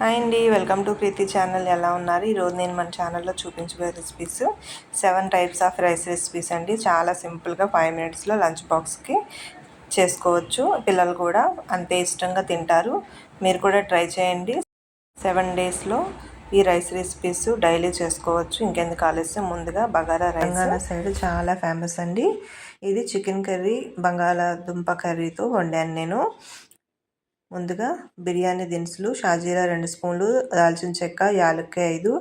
Hi అండి welcome to Preethi channel ఎలా ఉన్నారు? ఈరోజు నేను మన ఛానల్లో చూపించబోయే recipes seven types of rice recipes అండి. చాలా సింపుల్గా ఫైవ్ మినిట్స్లో లంచ్ బాక్స్కి చేసుకోవచ్చు. పిల్లలు కూడా అంతే ఇష్టంగా తింటారు. మీరు కూడా ట్రై చేయండి. సెవెన్ డేస్లో ఈ రైస్ రెసిపీస్ డైలీ చేసుకోవచ్చు. ఇంకెందుకు ఆలస్యం? ముందుగా బగారా రైస్ సైడ్ చాలా ఫేమస్ అండి. ఇది చికెన్ కర్రీ బంగాళాదుంప కర్రీతో వండాను నేను. ముందుగా బిర్యానీ దినుసులు షాజీరా రెండు స్పూన్లు దాల్చిన చెక్క యాలక్కాయ ఐదు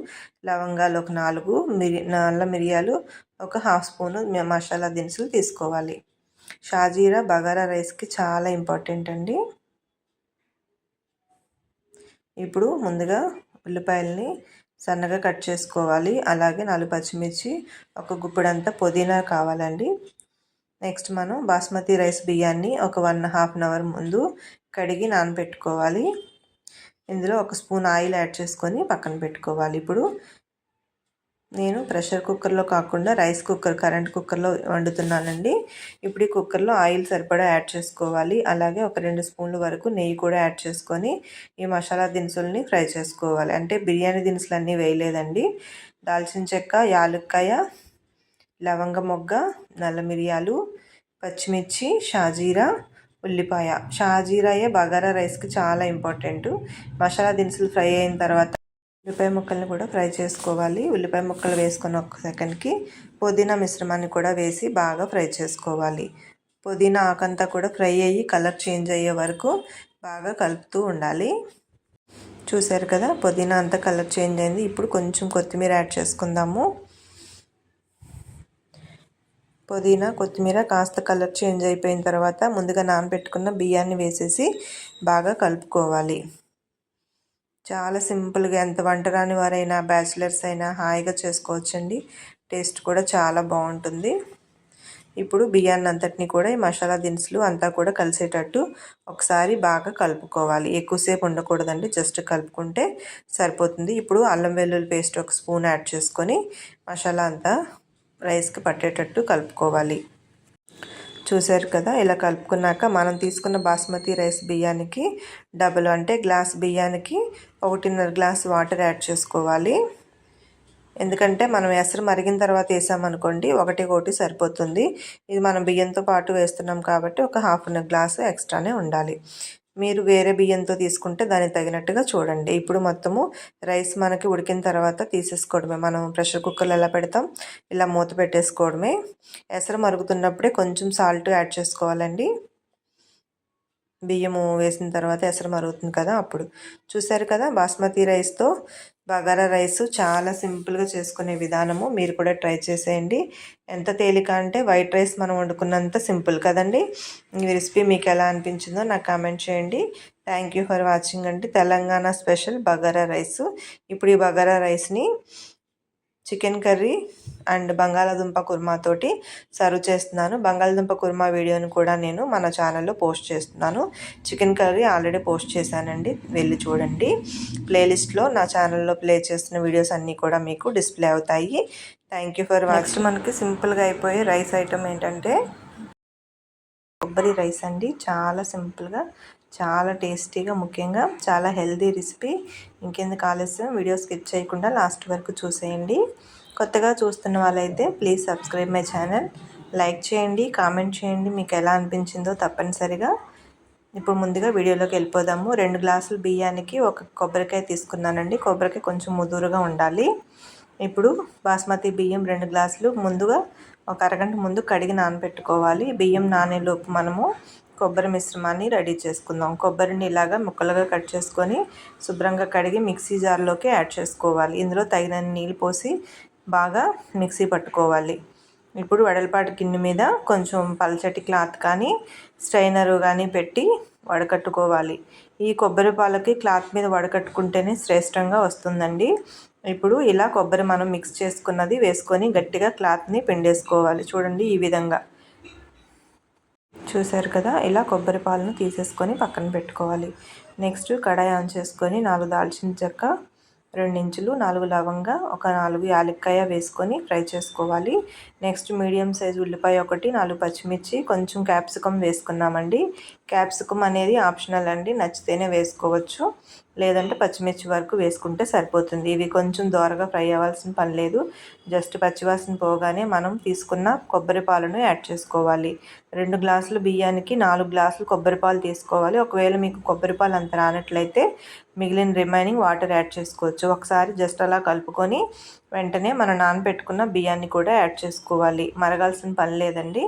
లవంగాలు ఒక నాలుగు మిరి నల్ల మిరియాలు ఒక హాఫ్ స్పూను మసాలా దినుసులు తీసుకోవాలి. షాజీరా బగారా రైస్కి చాలా ఇంపార్టెంట్ అండి. ఇప్పుడు ముందుగా ఉల్లిపాయలని సన్నగా కట్ చేసుకోవాలి. అలాగే నాలుగు పచ్చిమిర్చి ఒక గుప్పిడంతా పుదీనా కావాలండి. నెక్స్ట్ మనం బాస్మతి రైస్ బియ్యాన్ని ఒక వన్ హాఫ్ అన్ అవర్ ముందు కడిగి నానబెట్టుకోవాలి. ఇందులో ఒక స్పూన్ ఆయిల్ యాడ్ చేసుకొని పక్కన పెట్టుకోవాలి. ఇప్పుడు నేను ప్రెషర్ కుక్కర్లో కాకుండా రైస్ కుక్కర్ కరెంట్ కుక్కర్లో వండుతున్నానండి. ఇప్పుడు ఈ కుక్కర్లో ఆయిల్ సరిపడా యాడ్ చేసుకోవాలి. అలాగే ఒక రెండు స్పూన్ల వరకు నెయ్యి కూడా యాడ్ చేసుకొని ఈ మసాలా దినుసుల్ని ఫ్రై చేసుకోవాలి. అంటే బిర్యానీ దినుసులు అన్నీ వేయలేదండి. దాల్చిన చెక్క యాలక్కాయ లవంగ మొగ్గ నల్ల మిరియాలు పచ్చిమిర్చి షాజీరా ఉల్లిపాయ. షాజీరాయే బగారా రైస్కి చాలా ఇంపార్టెంట్. మసాలా దినుసులు ఫ్రై అయిన తర్వాత ఉల్లిపాయ ముక్కల్ని కూడా ఫ్రై చేసుకోవాలి. ఉల్లిపాయ ముక్కలు వేసుకున్న ఒక సెకండ్కి పుదీనా మిశ్రమాన్ని కూడా వేసి బాగా ఫ్రై చేసుకోవాలి. పుదీనా ఆకంతా కూడా ఫ్రై అయ్యి కలర్ చేంజ్ అయ్యే వరకు బాగా కలుపుతూ ఉండాలి. చూసారు కదా పుదీనా అంతా కలర్ చేంజ్ అయింది. ఇప్పుడు కొంచెం కొత్తిమీర యాడ్ చేసుకుందాము. పుదీనా కొత్తిమీర కాస్త కలర్ చేంజ్ అయిపోయిన తర్వాత ముందుగా నానబెట్టుకున్న బియ్యాన్ని వేసేసి బాగా కలుపుకోవాలి. చాలా సింపుల్గా ఎంత వంటరాని వారైనా బ్యాచిలర్స్ అయినా హాయిగా చేసుకోవచ్చండి. టేస్ట్ కూడా చాలా బాగుంటుంది. ఇప్పుడు బియ్యాన్ని అంతటిని కూడా ఈ మసాలా దినుసులు అంతా కూడా కలిసేటట్టు ఒకసారి బాగా కలుపుకోవాలి. ఎక్కువసేపు ఉండకూడదండి జస్ట్ కలుపుకుంటే సరిపోతుంది. ఇప్పుడు అల్లం వెల్లుల్లి పేస్ట్ ఒక స్పూన్ యాడ్ చేసుకొని మసాలా అంతా రైస్కి పట్టేటట్టు కలుపుకోవాలి. చూశారు కదా ఇలా కలుపుకున్నాక మనం తీసుకున్న బాస్మతి రైస్ బియ్యానికి డబుల్ అంటే గ్లాస్ బియ్యానికి ఒకటిన్నర గ్లాస్ వాటర్ యాడ్ చేసుకోవాలి. ఎందుకంటే మనం ఎసరు మరిగిన తర్వాత వేసామనుకోండి ఒకటి ఒకటి సరిపోతుంది. ఇది మనం బియ్యంతో పాటు వేస్తున్నాం కాబట్టి ఒక హాఫ్ అన్ గ్లాసు ఎక్స్ట్రానే ఉండాలి. మీరు వేరే బియ్యంతో తీసుకుంటే దానికి తగినట్టుగా చూడండి. ఇప్పుడు మొత్తము రైస్ మనకి ఉడికిన తర్వాత తీసేసుకోవడమే. మనం ప్రెషర్ కుక్కర్లో ఎలా పెడతాం? ఇలా మూత పెట్టేసుకోవడమే. ఎసరు మరుగుతున్నప్పుడే కొంచెం సాల్ట్ యాడ్ చేసుకోవాలండి. బియ్యము వేసిన తర్వాత ఎసరు మరుగుతుంది కదా అప్పుడు. చూసారు కదా బాస్మతి రైస్తో బగారా రైస్ చాలా సింపుల్గా చేసుకునే విధానము. మీరు కూడా ట్రై చేసేయండి. ఎంత తేలిక అంటే వైట్ రైస్ మనం వండుకున్నంత సింపుల్ కదండి? ఈ రెసిపీ మీకు ఎలా అనిపించిందో నాకు కామెంట్ చేయండి. థ్యాంక్ యూ ఫర్ వాచింగ్ అండి. Telangana special bagara rice. ఇప్పుడు ఈ బగారా రైస్ని చికెన్ కర్రీ అండ్ బంగాళాదుంప కుర్మాతోటి సర్వ్ చేస్తున్నాను. బంగాళదుంప కుర్మా వీడియోని కూడా నేను మన ఛానల్లో పోస్ట్ చేస్తున్నాను. చికెన్ కర్రీ ఆల్రెడీ పోస్ట్ చేశానండి. వెళ్ళి చూడండి. ప్లేలిస్ట్లో నా ఛానల్లో ప్లే చేస్తున్న వీడియోస్ అన్నీ కూడా మీకు డిస్ప్లే అవుతాయి. థ్యాంక్ యూ ఫర్ వాచ్ మనకి సింపుల్గా అయిపోయే రైస్ ఐటమ్ ఏంటంటే కొబ్బరి రైస్ అండి. చాలా సింపుల్గా చాలా టేస్టీగా ముఖ్యంగా చాలా హెల్దీ రెసిపీ. ఇంకెందుకు ఆలస్యం? వీడియో స్కిప్ చేయకుండా లాస్ట్ వరకు చూసేయండి. కొత్తగా చూస్తున్న వాళ్ళైతే please subscribe my channel. Like చేయండి కామెంట్ చేయండి మీకు ఎలా అనిపించిందో తప్పనిసరిగా. ఇప్పుడు ముందుగా వీడియోలోకి వెళ్ళిపోదాము. రెండు గ్లాసులు బియ్యానికి ఒక కొబ్బరికాయ తీసుకున్నానండి. కొబ్బరికాయ కొంచెం ముదురుగా ఉండాలి. ఇప్పుడు బాస్మతి బియ్యం రెండు గ్లాసులు. ముందుగా ఒక అరగంట ముందు కడిగి నానబెట్టుకోవాలి. బియ్యం నానేలోపు మనము కొబ్బరి మిశ్రమాన్ని రెడీ చేసుకుందాం. కొబ్బరిని ఇలాగా ముక్కలుగా కట్ చేసుకొని శుభ్రంగా కడిగి మిక్సీ జార్లోకి యాడ్ చేసుకోవాలి. ఇందులో తగినన్ని నీళ్ళు పోసి బాగా మిక్సీ పట్టుకోవాలి. ఇప్పుడు వెడల్పాటి గిన్నె మీద కొంచెం పల్చటి క్లాత్ కానీ స్ట్రైనర్ కానీ పెట్టి వడకట్టుకోవాలి. ఈ కొబ్బరి పాలకి క్లాత్ మీద వడకట్టుకుంటేనే శ్రేష్టంగా వస్తుందండి. ఇప్పుడు ఇలా కొబ్బరి మనం మిక్స్ చేసుకున్నది వేసుకొని గట్టిగా క్లాత్ని పిండేసుకోవాలి. చూడండి ఈ విధంగా. చూశారు కదా ఇలా కొబ్బరి పాలను తీసేసుకొని పక్కన పెట్టుకోవాలి. నెక్స్ట్ కడాయి ఆన్ చేసుకొని నాలుగు దాల్చిన చెక్క రెండు ఇంచులు నాలుగు లవంగా ఒక నాలుగు యాలక్కాయ వేసుకొని ఫ్రై చేసుకోవాలి. నెక్స్ట్ మీడియం సైజ్ ఉల్లిపాయ ఒకటి నాలుగు పచ్చిమిర్చి కొంచెం క్యాప్సికమ్ వేసుకున్నామండి. క్యాప్సికమ్ అనేది ఆప్షనల్ అండి నచ్చితేనే వేసుకోవచ్చు. లేదంటే పచ్చిమిర్చి వరకు వేసుకుంటే సరిపోతుంది. ఇవి కొంచెం దోరగా ఫ్రై అవ్వాల్సిన పని లేదు. జస్ట్ పచ్చివాసన పోగానే మనం తీసుకున్న కొబ్బరి పాలను యాడ్ చేసుకోవాలి. రెండు గ్లాసులు బియ్యానికి నాలుగు గ్లాసులు కొబ్బరి పాలు తీసుకోవాలి. ఒకవేళ మీకు కొబ్బరి పాలు అంత రానట్లయితే మిగిలిన రిమైనింగ్ వాటర్ యాడ్ చేసుకోవచ్చు. ఒకసారి జస్ట్ అలా కలుపుకొని వెంటనే మనం నానబెట్టుకున్న బియ్యాన్ని కూడా యాడ్ చేసుకోవాలి. మరగాల్సిన పని లేదండి.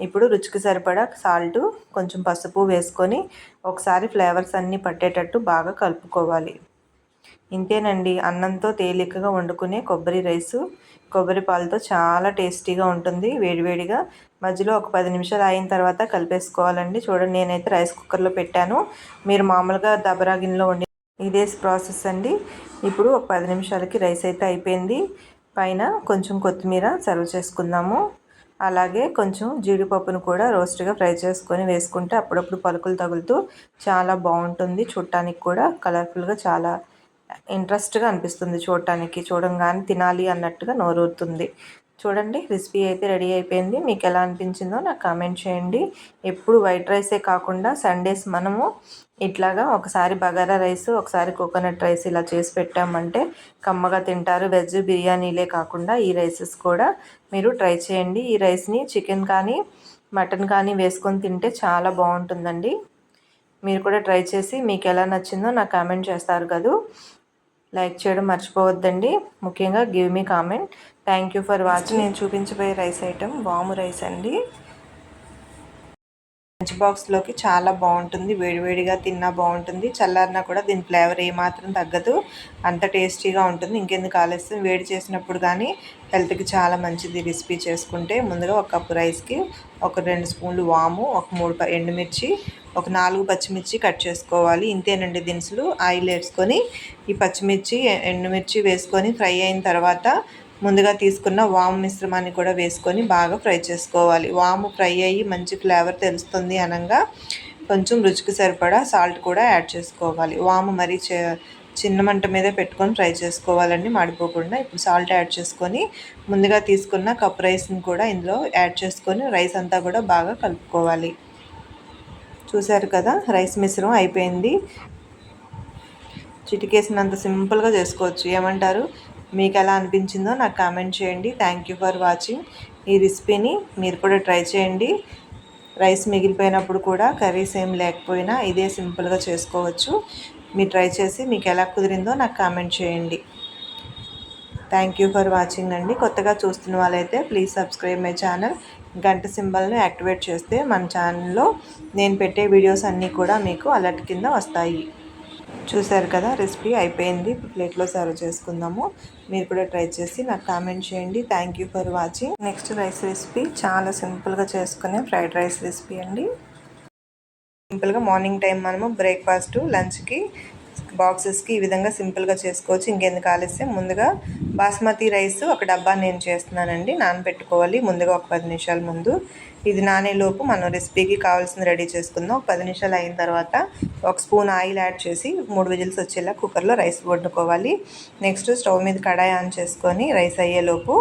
ఇప్పుడు రుచికి సరిపడా సాల్ట్ కొంచెం పసుపు వేసుకొని ఒకసారి ఫ్లేవర్స్ అన్నీ పట్టేటట్టు బాగా కలుపుకోవాలి. ఇంతేనండి అన్నంతో తేలికగా వండుకునే కొబ్బరి రైసు. కొబ్బరి పాలతో చాలా టేస్టీగా ఉంటుంది వేడివేడిగా. మధ్యలో ఒక పది నిమిషాలు అయిన తర్వాత కలిపేసుకోవాలండి. చూడండి నేనైతే రైస్ కుక్కర్లో పెట్టాను. మీరు మామూలుగా దబరా గిన్నెలో వండి ఇదే ప్రాసెస్ అండి. ఇప్పుడు ఒక పది నిమిషాలకి రైస్ అయితే అయిపోయింది. పైన కొంచెం కొత్తిమీర సర్వ్ చేసుకుందాము. అలాగే కొంచెం జీడిపప్పును కూడా రోస్ట్గా ఫ్రై చేసుకొని వేసుకుంటే అప్పుడప్పుడు పలుకులు తగులుతూ చాలా బాగుంటుంది. చూడటానికి కూడా కలర్ఫుల్గా చాలా ఇంట్రెస్ట్గా అనిపిస్తుంది చూడటానికి. చూడంగానే తినాలి అన్నట్టుగా నోరూరుతుంది. చూడండి రెసిపీ అయితే రెడీ అయిపోయింది. మీకు ఎలా అనిపించిందో నాకు కామెంట్ చేయండి. ఎప్పుడు వైట్ రైసే కాకుండా సండేస్ మనము ఇట్లాగా ఒకసారి బగారా రైస్ ఒకసారి కోకోనట్ రైస్ ఇలా చేసి పెట్టామంటే కమ్మగా తింటారు. వెజ్ బిర్యానీలే కాకుండా ఈ రైసెస్ కూడా మీరు ట్రై చేయండి. ఈ రైస్ని చికెన్ కానీ మటన్ కానీ వేసుకొని తింటే చాలా బాగుంటుందండి. మీరు కూడా ట్రై చేసి మీకు ఎలా నచ్చిందో నాకు కామెంట్ చేస్తారు కదూ. లైక్ చేయడం మర్చిపోవద్దండి. ముఖ్యంగా give me comment. Thank you for watching. నేను చూపించబోయే రైస్ ఐటెం వాము రైస్ అండి. లంచ్ బాక్స్లోకి చాలా బాగుంటుంది. వేడివేడిగా తిన్నా బాగుంటుంది. చల్లారినా కూడా దీని ఫ్లేవర్ ఏమాత్రం తగ్గదు. అంత టేస్టీగా ఉంటుంది. ఇంకెందుకు ఆలస్యం? వేడి చేసినప్పుడు కానీ హెల్త్కి చాలా మంచిది రెసిపీ చేసుకుంటే. ముందుగా ఒక కప్పు రైస్కి ఒక రెండు స్పూన్లు వాము ఒక మూడు ఎండుమిర్చి ఒక నాలుగు పచ్చిమిర్చి కట్ చేసుకోవాలి. ఇంతేనండి దినుసులు. ఆయిల్ వేసుకొని ఈ పచ్చిమిర్చి ఎండుమిర్చి వేసుకొని ఫ్రై అయిన తర్వాత ముందుగా తీసుకున్న వాము మిశ్రమాన్ని కూడా వేసుకొని బాగా ఫ్రై చేసుకోవాలి. వాము ఫ్రై అయ్యి మంచి ఫ్లేవర్ తెలుస్తుంది అనగా కొంచెం రుచికి సరిపడా సాల్ట్ కూడా యాడ్ చేసుకోవాలి. వాము మరీ చిన్న మంట మీద పెట్టుకొని ఫ్రై చేసుకోవాలండి మాడిపోకుండా. ఇప్పుడు సాల్ట్ యాడ్ చేసుకొని ముందుగా తీసుకున్న కప్ రైస్ని కూడా ఇందులో యాడ్ చేసుకొని రైస్ అంతా కూడా బాగా కలుపుకోవాలి. చూశారు కదా రైస్ మిశ్రమం అయిపోయింది. చిటికేసినంత సింపుల్గా చేసుకోవచ్చు. ఏమంటారు? మీకు ఎలా అనిపించిందో నాకు కామెంట్ చేయండి. థ్యాంక్ యూ ఫర్ వాచింగ్ ఈ రెసిపీని మీరు కూడా ట్రై చేయండి. రైస్ మిగిలిపోయినప్పుడు కూడా కర్రీస్ ఏం లేకపోయినా ఇదే సింపుల్గా చేసుకోవచ్చు. మీరు ట్రై చేసి మీకు ఎలా కుదిరిందో నాకు కామెంట్ చేయండి. థ్యాంక్ యూ ఫర్ వాచింగ్ అండి. కొత్తగా చూస్తున్న వాళ్ళైతే ప్లీజ్ సబ్స్క్రైబ్ మై ఛానల్. గంట సింబల్ని యాక్టివేట్ చేస్తే మన ఛానల్లో నేను పెట్టే వీడియోస్ అన్నీ కూడా మీకు అలర్ట్ కింద వస్తాయి. చూసారు కదా రెసిపీ అయిపోయింది. ప్లేట్లో సర్వ్ చేసుకుందాము. మీరు కూడా ట్రై చేసి నాకు కామెంట్ చేయండి. Thank you for watching next rice recipe చాలా సింపుల్గా చేసుకునే ఫ్రైడ్ రైస్ రెసిపీ అండి. సింపుల్గా మార్నింగ్ టైం మనము బ్రేక్ఫాస్ట్ లంచ్కి బాక్సెస్కి ఈ విధంగా సింపుల్గా చేసుకోవచ్చు. ఇంకెందుకు ఆలస్యం? ముందుగా బాస్మతి రైస్ ఒక డబ్బా నేను చేస్తున్నానండి. నానబెట్టుకోవాలి. ముందుగా ఒక పది నిమిషాల ముందు. ఇది నానేలోపు మనం రెసిపీకి కావాల్సింది రెడీ చేసుకుందాం. ఒక పది నిమిషాలు అయిన తర్వాత ఒక స్పూన్ ఆయిల్ యాడ్ చేసి మూడు విజిల్స్ వచ్చేలా కుక్కర్లో రైస్ వండుకోవాలి. నెక్స్ట్ స్టవ్ మీద కడాయి ఆన్ చేసుకొని రైస్ అయ్యేలోపు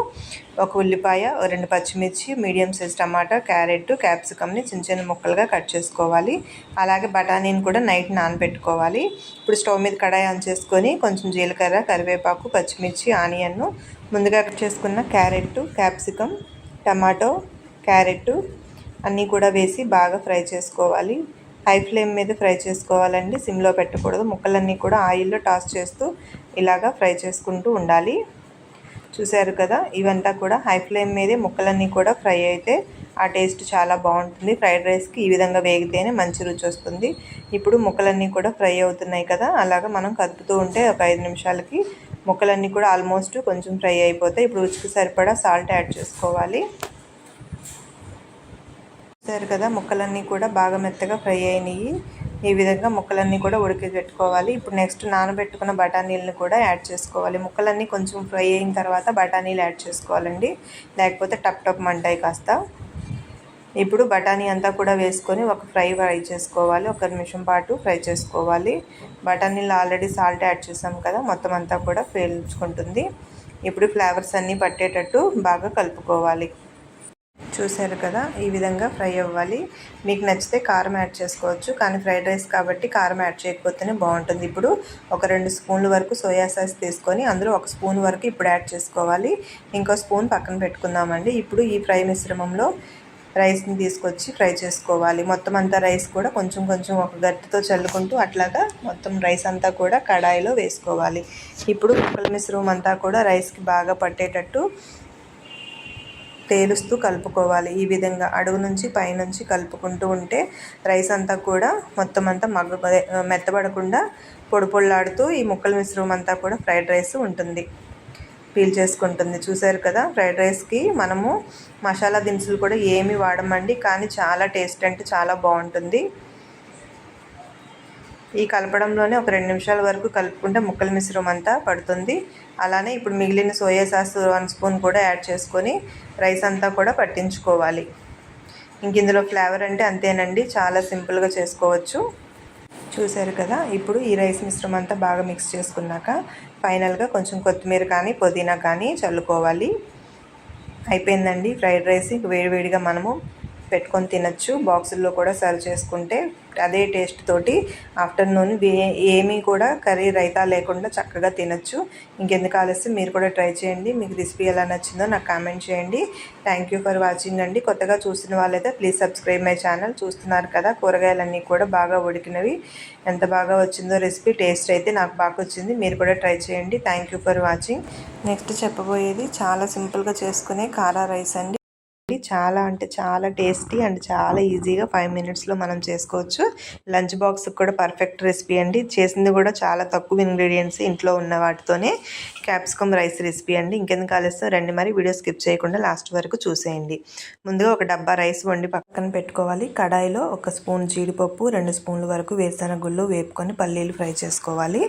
ఒక ఉల్లిపాయ రెండు పచ్చిమిర్చి మీడియం సైజ్ టమాటా క్యారెట్ క్యాప్సికమ్ని చిన్న చిన్న ముక్కలుగా కట్ చేసుకోవాలి. అలాగే బఠానీని కూడా నైట్ నానబెట్టుకోవాలి. ఇప్పుడు స్టవ్ మీద కడాయి ఆన్ చేసుకొని కొంచెం జీలకర్ర కరివేపాకు పచ్చిమిర్చి ఆనియన్ను ముందుగా కట్ చేసుకున్న క్యారెట్ క్యాప్సికమ్ టమాటో క్యారెట్ అన్నీ కూడా వేసి బాగా ఫ్రై చేసుకోవాలి. హై ఫ్లేమ్ మీద ఫ్రై చేసుకోవాలండి. సిమ్లో పెట్టకూడదు. ముక్కలన్నీ కూడా ఆయిల్లో టాస్ చేస్తూ ఇలాగా ఫ్రై చేసుకుంటూ ఉండాలి. చూశారు కదా ఇవంతా కూడా హై ఫ్లేమ్ మీదే ముక్కలన్నీ కూడా ఫ్రై అయితే ఆ టేస్ట్ చాలా బాగుంటుంది. ఫ్రైడ్ రైస్కి ఈ విధంగా వేగితేనే మంచి రుచి వస్తుంది. ఇప్పుడు ముక్కలన్నీ కూడా ఫ్రై అవుతున్నాయి కదా అలాగా మనం కదుపుతూ ఉంటే ఒక ఐదు నిమిషాలకి ముక్కలన్నీ కూడా ఆల్మోస్ట్ కొంచెం ఫ్రై అయిపోతాయి. ఇప్పుడు రుచికి సరిపడా సాల్ట్ యాడ్ చేసుకోవాలి. చూసారు కదా ముక్కలన్నీ కూడా బాగా మెత్తగా ఫ్రై అయినాయి. ఈ విధంగా ముక్కలన్నీ కూడా ఉడికి పెట్టుకోవాలి ఇప్పుడు నెక్స్ట్ నానబెట్టుకున్న బఠానీలను కూడా యాడ్ చేసుకోవాలి. ముక్కలన్నీ కొంచెం ఫ్రై అయిన తర్వాత బఠానీలు యాడ్ చేసుకోవాలండి. లేకపోతే టప్ టప్ మంటాయి కాస్త. ఇప్పుడు బఠానీ అంతా కూడా వేసుకొని ఒక ఫ్రై ఫ్రై చేసుకోవాలి. ఒక నిమిషం పాటు ఫ్రై చేసుకోవాలి. బఠానీలు ఆల్రెడీ సాల్ట్ యాడ్ చేసాం కదా మొత్తం అంతా కూడా పేల్చుకుంటుంది. ఇప్పుడు ఫ్లేవర్స్ అన్నీ పట్టేటట్టు బాగా కలుపుకోవాలి. చూశారు కదా ఈ విధంగా ఫ్రై అవ్వాలి. మీకు నచ్చితే కారం యాడ్ చేసుకోవచ్చు. కానీ ఫ్రైడ్ రైస్ కాబట్టి కారం యాడ్ చేయకపోతేనే బాగుంటుంది. ఇప్పుడు ఒక రెండు స్పూన్ల వరకు సోయా సాస్ తీసుకొని అందులో ఒక స్పూన్ వరకు ఇప్పుడు యాడ్ చేసుకోవాలి. ఇంకో స్పూన్ పక్కన పెట్టుకుందామండి. ఇప్పుడు ఈ ఫ్రై మిశ్రమంలో రైస్ని తీసుకొచ్చి ఫ్రై చేసుకోవాలి. మొత్తం అంతా రైస్ కూడా కొంచెం కొంచెం ఒక గట్టితో చల్లుకుంటూ అట్లాగా మొత్తం రైస్ అంతా కూడా కడాయిలో వేసుకోవాలి. ఇప్పుడు ముక్కల మిశ్రమం అంతా కూడా రైస్కి బాగా పట్టేటట్టు తేలుస్తూ కలుపుకోవాలి. ఈ విధంగా అడుగు నుంచి పైనుంచి కలుపుకుంటూ ఉంటే రైస్ అంతా కూడా మొత్తం అంతా మగ్గ మెత్తబడకుండా పొడి పొళ్ళాడుతూ ఈ ముక్కల మిశ్రమం అంతా కూడా ఫ్రైడ్ రైస్ ఉంటుంది. పీల్ చేసుకుంటుంది. చూసారు కదా ఫ్రైడ్ రైస్కి మనము మసాలా దినుసులు కూడా ఏమి వాడమండి కానీ చాలా టేస్ట్ అంటే చాలా బాగుంటుంది. ఈ కలపడంలోనే ఒక రెండు నిమిషాల వరకు కలుపుకుంటే ముక్కల మిశ్రమం అంతా పడుతుంది. అలానే ఇప్పుడు మిగిలిన సోయా సాస్ వన్ స్పూన్ కూడా యాడ్ చేసుకొని రైస్ అంతా కూడా పట్టించుకోవాలి. ఇంక ఇందులో ఫ్లేవర్ అంటే అంతేనండి. చాలా సింపుల్గా చేసుకోవచ్చు. చూశారు కదా? ఇప్పుడు ఈ రైస్ మిశ్రమం అంతా బాగా మిక్స్ చేసుకున్నాక ఫైనల్గా కొంచెం కొత్తిమీర కానీ పుదీనా కానీ చల్లుకోవాలి. అయిపోయిందండి. ఫ్రైడ్ రైస్ వేడివేడిగా మనము పెట్టుకొని తినచ్చు. బాక్సుల్లో కూడా సర్వ్ చేసుకుంటే అదే టేస్ట్ తోటి ఆఫ్టర్నూన్ ఏమీ కూడా కర్రీ రైతా లేకుండా చక్కగా తినచ్చు. ఇంకెందుకు ఆలస్యం? మీరు కూడా ట్రై చేయండి. మీకు రెసిపీ ఎలా నచ్చిందో నాకు కామెంట్ చేయండి. థ్యాంక్ యూ ఫర్ వాచింగ్ అండి. కొత్తగా చూసిన వాళ్ళైతే ప్లీజ్ సబ్స్క్రైబ్ మై ఛానల్. చూస్తున్నారు కదా కూరగాయలన్నీ కూడా బాగా ఉడికినవి. ఎంత బాగా వచ్చిందో రెసిపీ టేస్ట్ అయితే నాకు బాగా వచ్చింది. మీరు కూడా ట్రై చేయండి. Thank you for watching next చెప్పబోయేది చాలా సింపుల్గా చేసుకునే కారా రైస్ అండి. చాలా అంటే చాలా టేస్టీ అండ్ చాలా ఈజీగా ఫైవ్ మినిట్స్లో మనం చేసుకోవచ్చు. లంచ్ బాక్స్కి కూడా పర్ఫెక్ట్ రెసిపీ అండి. చేసింది కూడా చాలా తక్కువ ఇంగ్రీడియంట్స్ ఇంట్లో ఉన్న వాటితోనే క్యాప్సికమ్ రైస్ రెసిపీ అండి. ఇంకెందుకు ఆలస్యం? రండి మరి వీడియో స్కిప్ చేయకుండా లాస్ట్ వరకు చూసేయండి. ముందుగా ఒక డబ్బా రైస్ వండి పక్కన పెట్టుకోవాలి. కడాయిలో ఒక స్పూన్ జీడిపప్పు రెండు స్పూన్ల వరకు వేరుశనగ గుళ్ళు వేపుకొని పల్లీలు ఫ్రై చేసుకోవాలి.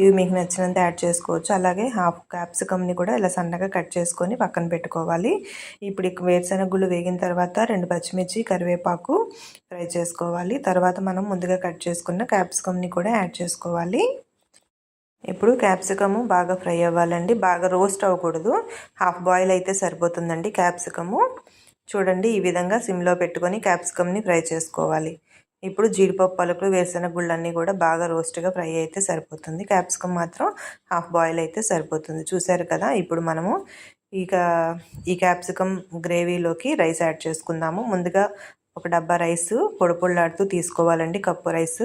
ఇవి మీకు నచ్చినంత యాడ్ చేసుకోవచ్చు. అలాగే హాఫ్ క్యాప్సికమ్ని కూడా ఇలా సన్నగా కట్ చేసుకొని పక్కన పెట్టుకోవాలి. ఇప్పుడు వేరుశనగ గుళ్ళు వేగిన తర్వాత రెండు పచ్చిమిర్చి కరివేపాకు ఫ్రై చేసుకోవాలి. తర్వాత మనం ముందుగా కట్ చేసుకున్న క్యాప్సికమ్ని కూడా యాడ్ చేసుకోవాలి. ఇప్పుడు క్యాప్సికము బాగా ఫ్రై అవ్వాలండి. బాగా రోస్ట్ అవ్వకూడదు. హాఫ్ బాయిల్ అయితే సరిపోతుందండి క్యాప్సికము. చూడండి ఈ విధంగా సిమ్లో పెట్టుకొని క్యాప్సికమ్ని ఫ్రై చేసుకోవాలి. ఇప్పుడు జీడిపప్పు పలుకులు వేసిన గుళ్ళన్నీ కూడా బాగా రోస్ట్గా ఫ్రై అయితే సరిపోతుంది. క్యాప్సికమ్ మాత్రం హాఫ్ బాయిల్ అయితే సరిపోతుంది. చూసారు కదా? ఇప్పుడు మనము ఇక ఈ క్యాప్సికమ్ గ్రేవీలోకి రైస్ యాడ్ చేసుకుందాము. ముందుగా ఒక డబ్బా రైస్ పొడి పొడిలాడుతూ తీసుకోవాలండి కప్పు రైస్.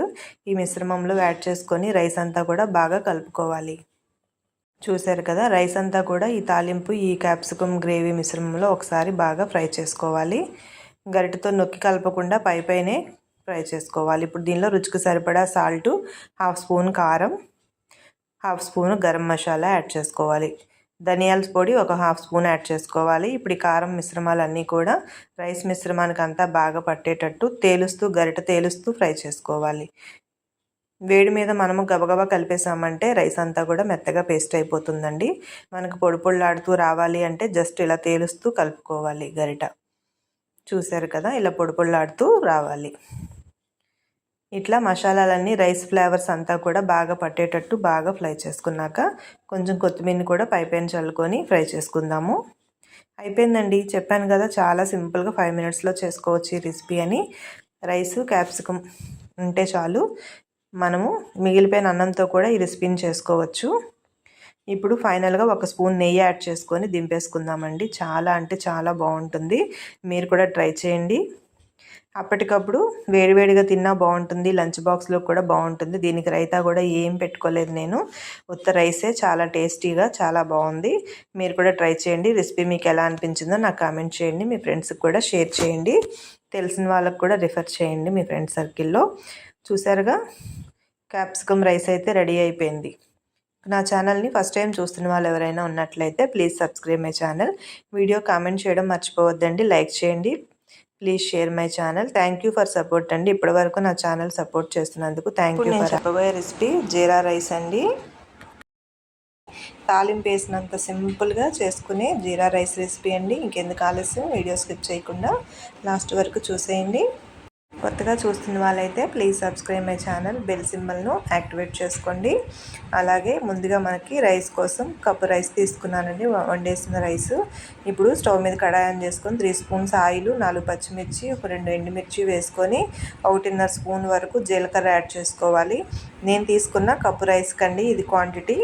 ఈ మిశ్రమంలో యాడ్ చేసుకొని రైస్ అంతా కూడా బాగా కలుపుకోవాలి. చూశారు కదా రైస్ అంతా కూడా ఈ తాలింపు ఈ క్యాప్సికమ్ గ్రేవీ మిశ్రమంలో ఒకసారి బాగా ఫ్రై చేసుకోవాలి. గరిటతో నొక్కి కలపకుండా పై పైనే ఫ్రై చేసుకోవాలి. ఇప్పుడు దీనిలో రుచికి సరిపడా సాల్టు హాఫ్ స్పూన్ కారం half spoon garam masala add చేసుకోవాలి. ధనియాల పొడి ఒక హాఫ్ స్పూన్ యాడ్ చేసుకోవాలి. ఇప్పుడు ఈ కారం మిశ్రమాలన్నీ కూడా రైస్ మిశ్రమానికి అంతా బాగా పట్టేటట్టు తేలుస్తూ గరిట తేలుస్తూ ఫ్రై చేసుకోవాలి. వేడి మీద మనము గబగబా కలిపేసామంటే రైస్ అంతా కూడా మెత్తగా పేస్ట్ అయిపోతుందండి. మనకు పొడి పొడిలాడుతూ రావాలి అంటే జస్ట్ ఇలా తేలుస్తూ కలుపుకోవాలి గరిట. చూశారు కదా? ఇలా పొడి పొడిలాడుతూ రావాలి. ఇట్లా మసాలాలన్నీ రైస్ ఫ్లేవర్స్ అంతా కూడా బాగా పట్టేటట్టు బాగా ఫ్రై చేసుకున్నాక కొంచెం కొత్తిమీరని కూడా పైపైన చల్లుకొని ఫ్రై చేసుకుందాము. అయిపోయిందండి. చెప్పాను కదా చాలా సింపుల్గా ఫైవ్ మినిట్స్లో చేసుకోవచ్చు ఈ రెసిపీ అని. రైస్ క్యాప్సికమ్ ఉంటే చాలు. మనము మిగిలిపోయిన అన్నంతో కూడా ఈ రెసిపీని చేసుకోవచ్చు. ఇప్పుడు ఫైనల్గా ఒక స్పూన్ నెయ్యి యాడ్ చేసుకొని దింపేసుకుందామండి. చాలా అంటే చాలా బాగుంటుంది. మీరు కూడా ట్రై చేయండి. అప్పటికప్పుడు వేడివేడిగా తిన్నా బాగుంటుంది లంచ్ బాక్స్లో కూడా బాగుంటుంది. దీనికి రైతా కూడా ఏం పెట్టుకోలేదు నేను. ఉత్త రైసే చాలా టేస్టీగా చాలా బాగుంది. మీరు కూడా ట్రై చేయండి. రెసిపీ మీకు ఎలా అనిపించిందో నాకు కామెంట్ చేయండి. మీ ఫ్రెండ్స్కి కూడా షేర్ చేయండి. తెలిసిన వాళ్ళకు కూడా రిఫర్ చేయండి మీ ఫ్రెండ్ సర్కిల్లో. చూసారుగా? క్యాప్సికమ్ రైస్ అయితే రెడీ అయిపోయింది. నా ఛానల్ని ఫస్ట్ టైం చూస్తున్న వాళ్ళు ఎవరైనా ఉన్నట్లయితే please subscribe my channel. Video comment చేయడం మర్చిపోవద్దండి. లైక్ చేయండి. Please share my channel thank you for support అండి. ఇప్పటివరకు నా ఛానల్ సపోర్ట్ చేస్తున్నందుకు థ్యాంక్ యూ ఫర్ చెప్పబోయే రెసిపీ జీరా రైస్ అండి. తాలింపు వేసినంత సింపుల్గా చేసుకునే జీరా రైస్ రెసిపీ అండి. ఇంకెందుకు ఆలస్యం? వీడియో స్కిప్ చేయకుండా. లాస్ట్ వరకు చూసేయండి. కొత్తగా చూస్తున్న వాళ్ళైతే please subscribe my channel bell సింబల్ను activate చేసుకోండి. అలాగే ముందుగా మనకి రైస్ కోసం కప్పు రైస్ తీసుకున్నానండి వండేసిన రైస్ ఇప్పుడు స్టవ్ మీద కడాయం చేసుకొని త్రీ స్పూన్స్ ఆయిల్ నాలుగు పచ్చిమిర్చి ఒక రెండు ఎండుమిర్చి వేసుకొని ఒకటిన్నర స్పూన్ వరకు జీలకర్ర యాడ్ చేసుకోవాలి. నేను తీసుకున్న కప్పు రైస్ కండి ఇది క్వాంటిటీ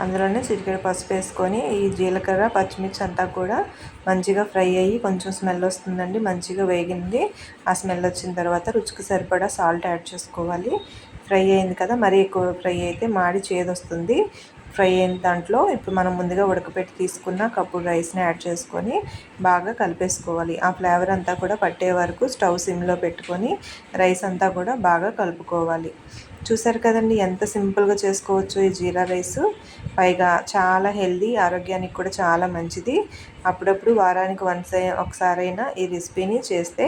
అందులోనే చిటికెడు పసుపు వేసుకొని ఈ జీలకర్ర పచ్చిమిర్చి అంతా కూడా మంచిగా ఫ్రై అయ్యి కొంచెం స్మెల్ వస్తుందండి మంచిగా వేగింది. ఆ స్మెల్ వచ్చిన తర్వాత రుచికి సరిపడా సాల్ట్ యాడ్ చేసుకోవాలి. ఫ్రై అయింది కదా మరీ ఎక్కువ ఫ్రై అయితే మాడి చేదొస్తుంది. ఫ్రై అయిన దాంట్లో ఇప్పుడు మనం ముందుగా ఉడకపెట్టి తీసుకున్న కప్పుడు రైస్ని యాడ్ చేసుకొని బాగా కలిపేసుకోవాలి. ఆ ఫ్లేవర్ అంతా కూడా పట్టే వరకు స్టవ్ సిమ్లో పెట్టుకొని రైస్ అంతా కూడా బాగా కలుపుకోవాలి. చూసారు కదండి ఎంత సింపుల్గా చేసుకోవచ్చు ఈ జీరా రైస్. పైగా చాలా హెల్దీ ఆరోగ్యానికి కూడా చాలా మంచిది. అప్పుడప్పుడు వారానికి వన్స్ ఒకసారైనా ఈ రెసిపీని చేస్తే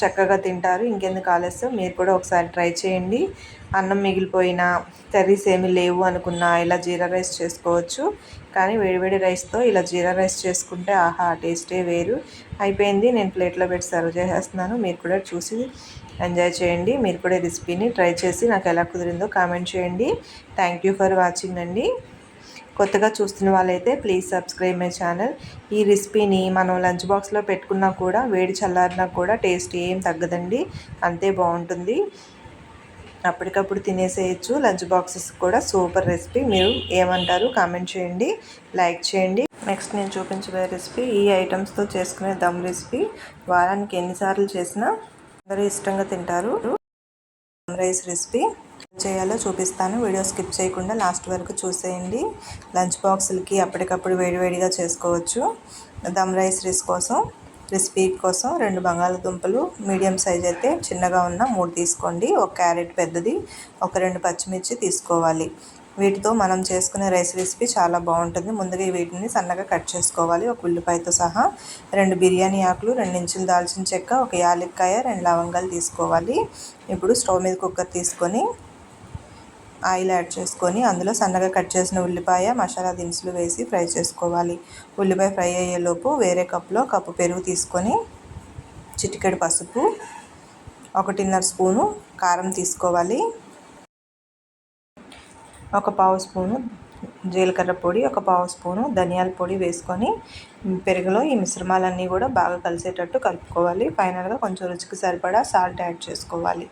చక్కగా తింటారు. ఇంకెందుకు ఆలస్యం? మీరు కూడా ఒకసారి ట్రై చేయండి. అన్నం మిగిలిపోయిన కర్రీస్ ఏమి లేవు అనుకున్నా ఇలా జీరా రైస్ చేసుకోవచ్చు. కానీ వేడివేడి రైస్తో ఇలా జీరా రైస్ చేసుకుంటే ఆహా టేస్టే వేరు. అయిపోయింది. నేను ప్లేట్లో పెట్టి సర్వ్ చేసేస్తున్నాను. మీరు కూడా చూసి ఎంజాయ్ చేయండి. మీరు కూడా రెసిపీని ట్రై చేసి నాకు ఎలా కుదిరిందో కామెంట్ చేయండి. థ్యాంక్ యూ ఫర్ వాచింగ్ అండి. కొత్తగా చూస్తున్న వాళ్ళైతే ప్లీజ్ సబ్స్క్రైబ్ మై ఛానల్. ఈ రెసిపీని మనం లంచ్ బాక్స్లో పెట్టుకున్నా కూడా వేడి చల్లారినా కూడా టేస్ట్ ఏం తగ్గదండి. అంతే బాగుంటుంది. అప్పటికప్పుడు తినేసేయచ్చు. లంచ్ బాక్సెస్ కూడా సూపర్ రెసిపీ మీరు ఏమంటారు కామెంట్ చేయండి లైక్ చేయండి. నెక్స్ట్ నేను చూపించబోయే రెసిపీ ఈ ఐటమ్స్తో చేసుకునే దమ్ రెసిపీ వారానికి ఎన్నిసార్లు చేసినా అందరూ ఇష్టంగా తింటారు. రైస్ రెసిపీ చేయాలో చూపిస్తాను. వీడియో స్కిప్ చేయకుండా లాస్ట్ వరకు చూసేయండి. లంచ్ బాక్సులకి అప్పటికప్పుడు వేడివేడిగా చేసుకోవచ్చు. దమ్ రైస్ రైస్ కోసం రెసిపీ కోసం రెండు బంగాళదుంపలు మీడియం సైజ్ అయితే చిన్నగా ఉన్న మూడు తీసుకోండి. ఒక క్యారెట్ పెద్దది ఒక రెండు పచ్చిమిర్చి తీసుకోవాలి. వీటితో మనం చేసుకునే రైస్ రెసిపీ చాలా బాగుంటుంది. ముందుగా వీటిని సన్నగా కట్ చేసుకోవాలి. ఒక ఉల్లిపాయతో సహా రెండు బిర్యానీ ఆకులు రెండు ఇంచులు దాల్చిన చెక్క ఒక యాలక్కాయ రెండు లవంగాలు తీసుకోవాలి. ఇప్పుడు స్టవ్ మీద కుక్కర్ తీసుకొని ఆయిల్ యాడ్ చేసుకొని అందులో సన్నగా కట్ చేసిన ఉల్లిపాయ మసాలా దినుసులు వేసి ఫ్రై చేసుకోవాలి. ఉల్లిపాయ ఫ్రై అయ్యేలోపు వేరే కప్లో కప్పు పెరుగు తీసుకొని చిటికెడు పసుపు ఒకటిన్నర స్పూను కారం తీసుకోవాలి. ఒక పావు స్పూను జీలకర్ర పొడి ఒక పావు స్పూను ధనియాల పొడి వేసుకొని పెరుగులో ఈ మిశ్రమాలన్నీ కూడా బాగా కలిసేటట్టు కలుపుకోవాలి. ఫైనల్గా కొంచెం రుచికి సరిపడా సాల్ట్ యాడ్ చేసుకోవాలి.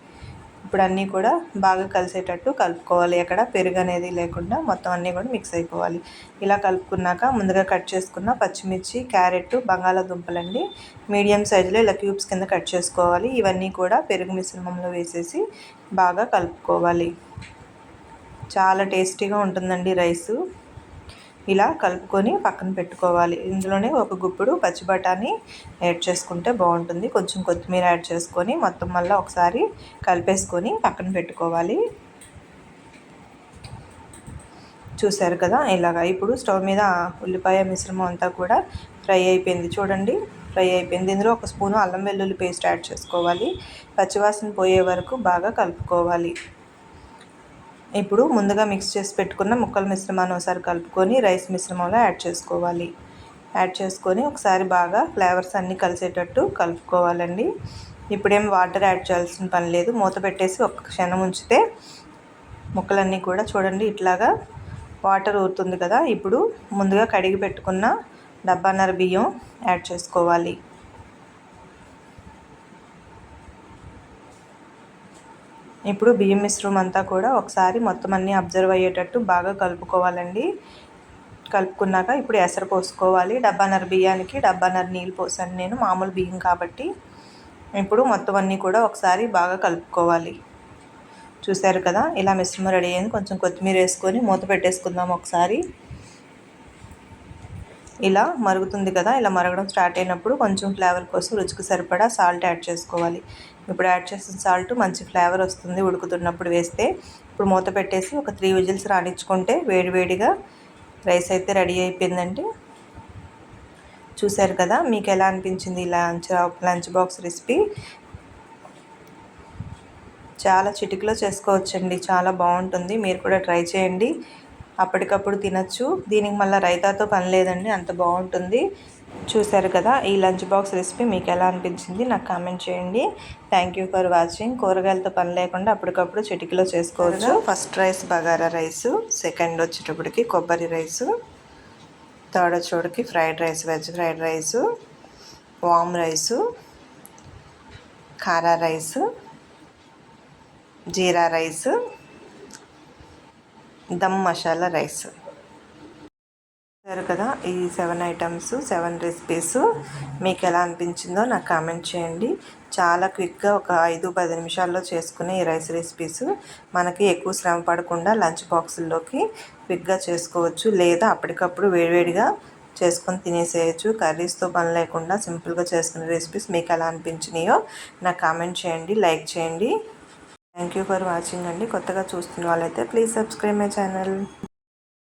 ఇప్పుడు అన్నీ కూడా బాగా కలిసేటట్టు కలుపుకోవాలి. ఎక్కడ పెరుగు అనేది లేకుండా మొత్తం అన్నీ కూడా మిక్స్ అయిపోవాలి. ఇలా కలుపుకున్నాక ముందుగా కట్ చేసుకున్న పచ్చిమిర్చి క్యారెట్ బంగాళాదుంపలండి మీడియం సైజులో ఇలా క్యూబ్స్ కింద కట్ చేసుకోవాలి. ఇవన్నీ కూడా పెరుగు మిశ్రమంలో వేసేసి బాగా కలుపుకోవాలి. చాలా టేస్టీగా ఉంటుందండి రైసు. ఇలా కలుపుకొని పక్కన పెట్టుకోవాలి. ఇందులోనే ఒక గుప్పుడు పచ్చి బఠానీ యాడ్ చేసుకుంటే బాగుంటుంది. కొంచెం కొత్తిమీర యాడ్ చేసుకొని మొత్తం మళ్ళీ ఒకసారి కలిపేసుకొని పక్కన పెట్టుకోవాలి. చూసారు కదా? ఇలాగా. ఇప్పుడు స్టవ్ మీద ఉల్లిపాయ మిశ్రమం అంతా కూడా ఫ్రై అయిపోయింది. చూడండి ఫ్రై అయిపోయింది. ఇందులో ఒక స్పూను అల్లం వెల్లుల్లి పేస్ట్ యాడ్ చేసుకోవాలి. పచ్చివాసన పోయే వరకు బాగా కలుపుకోవాలి. ఇప్పుడు ముందుగా మిక్స్ చేసి పెట్టుకున్న ముక్కల మిశ్రమాన్ని ఒకసారి కలుపుకొని రైస్ మిశ్రమంలో యాడ్ చేసుకోవాలి. యాడ్ చేసుకొని ఒకసారి బాగా ఫ్లేవర్స్ అన్నీ కలిసేటట్టు కలుపుకోవాలండి. ఇప్పుడేం వాటర్ యాడ్ చేయాల్సిన పని లేదు. మూత పెట్టేసి ఒక క్షణం ఉంచితే ముక్కలన్నీ కూడా చూడండి ఇట్లాగా వాటర్ ఊరుతుంది కదా. ఇప్పుడు ముందుగా కడిగి పెట్టుకున్న డబ్బాన్నర బియ్యం యాడ్ చేసుకోవాలి. ఇప్పుడు బియ్యం మిశ్రమం అంతా కూడా ఒకసారి మొత్తం అన్నీ అబ్జర్వ్ అయ్యేటట్టు బాగా కలుపుకోవాలండి. కలుపుకున్నాక ఇప్పుడు ఎసరు పోసుకోవాలి. డబ్బాన్నర బియ్యానికి డబ్బాన్నర నీళ్ళు పోసాను నేను మామూలు బియ్యం కాబట్టి. ఇప్పుడు మొత్తం అన్నీ కూడా ఒకసారి బాగా కలుపుకోవాలి. చూశారు కదా ఇలా మిశ్రమం రెడీ అయింది. కొంచెం కొత్తిమీర వేసుకొని మూత పెట్టేసుకుందాం ఒకసారి. ఇలా మరుగుతుంది కదా ఇలా మరగడం స్టార్ట్ అయినప్పుడు కొంచెం ఫ్లేవర్ కోసం రుచికి సరిపడా సాల్ట్ యాడ్ చేసుకోవాలి. ఇప్పుడు యాడ్ చేసిన సాల్ట్ మంచి ఫ్లేవర్ వస్తుంది. ఉడుకుతున్నప్పుడు వేస్తే ఇప్పుడు మూత పెట్టేసి ఒక త్రీ విజిల్స్ రాణించుకుంటే వేడివేడిగా రైస్ అయితే రెడీ అయిపోయిందండి. చూశారు కదా మీకు ఎలా అనిపించింది లంచ్ లంచ్ బాక్స్ రెసిపీ? చాలా చిటికలో చేసుకోవచ్చండి చాలా బాగుంటుంది. మీరు కూడా ట్రై చేయండి. అప్పటికప్పుడు తినచ్చు. దీనికి మళ్ళీ రైతాతో పని లేదండి అంత బాగుంటుంది. చూశారు కదా ఈ లంచ్ బాక్స్ రెసిపీ మీకు ఎలా అనిపించింది నాకు కామెంట్ చేయండి. థ్యాంక్ యూ ఫర్ వాచింగ్ కూరగాయలతో పని లేకుండా అప్పటికప్పుడు చిటికలో చేసుకోవచ్చు. First rice bagara rice second వచ్చేటప్పటికి కొబ్బరి రైసు థర్డ్ వచ్చేటప్పటికి fried rice veg fried rice వామ్ రైసు కారా rice jeera rice dum masala rice చూసారు కదా ఈ సెవెన్ ఐటమ్స్ సెవెన్ రెసిపీస్ మీకు ఎలా అనిపించిందో నాకు కామెంట్ చేయండి. చాలా క్విక్గా ఒక ఐదు పది నిమిషాల్లో చేసుకునే ఈ రైస్ రెసిపీస్ మనకి ఎక్కువ శ్రమ పడకుండా లంచ్ బాక్సుల్లోకి క్విక్గా చేసుకోవచ్చు. లేదా అప్పటికప్పుడు వేడివేడిగా చేసుకొని తినేసేయచ్చు. కర్రీస్తో పని లేకుండా సింపుల్గా చేసుకునే రెసిపీస్ మీకు ఎలా అనిపించినాయో నాకు కామెంట్ చేయండి లైక్ చేయండి. థ్యాంక్ యూ ఫర్ వాచింగ్ అండి. కొత్తగా చూస్తున్న వాళ్ళైతే ప్లీజ్ సబ్స్క్రైబ్ మై ఛానల్